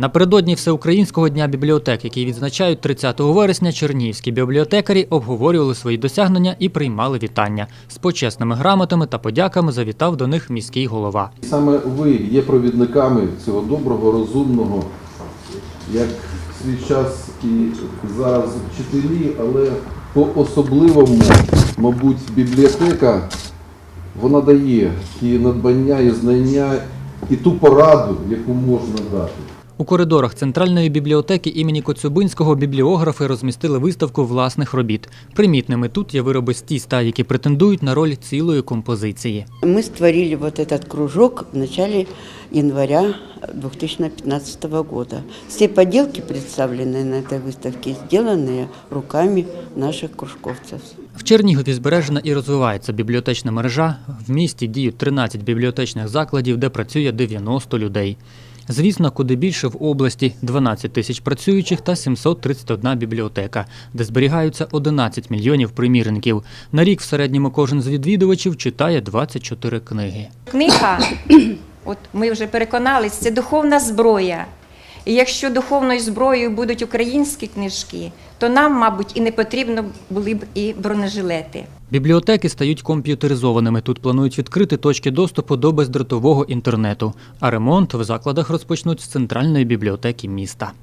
Напередодні Всеукраїнського дня бібліотек, який відзначають 30 вересня, чернігівські бібліотекарі обговорювали свої досягнення і приймали вітання. З почесними грамотами та подяками завітав до них міський голова. Саме ви є провідниками цього доброго, розумного, як свій час і зараз вчителі, але по-особливому, мабуть, бібліотека вона дає ті надбання і знання і ту пораду, яку можна дати. У коридорах центральної бібліотеки імені Коцюбинського бібліографи розмістили виставку власних робіт. Примітними тут є вироби з тіста, які претендують на роль цілої композиції. Мы створили вот этот кружок в начале января 2015 года. Все поделки, представленные на этой выставке, сделанные руками наших кружковцев. В Чернігові збережена і розвивається бібліотечна мережа. В місті діють 13 бібліотечних закладів, де працює 90 людей. Звісно, куди більше в області 12 тисяч працюючих та 731 бібліотека, де зберігаються 11 мільйонів примірників. На рік в середньому кожен з відвідувачів читає 24 книги. Книга, от ми вже переконалися, це духовна зброя. І якщо духовною зброєю будуть українські книжки, то нам, мабуть, і не потрібно були б і бронежилети. Бібліотеки стають комп'ютеризованими. Тут планують відкрити точки доступу до бездротового інтернету. А ремонт в закладах розпочнуть з центральної бібліотеки міста.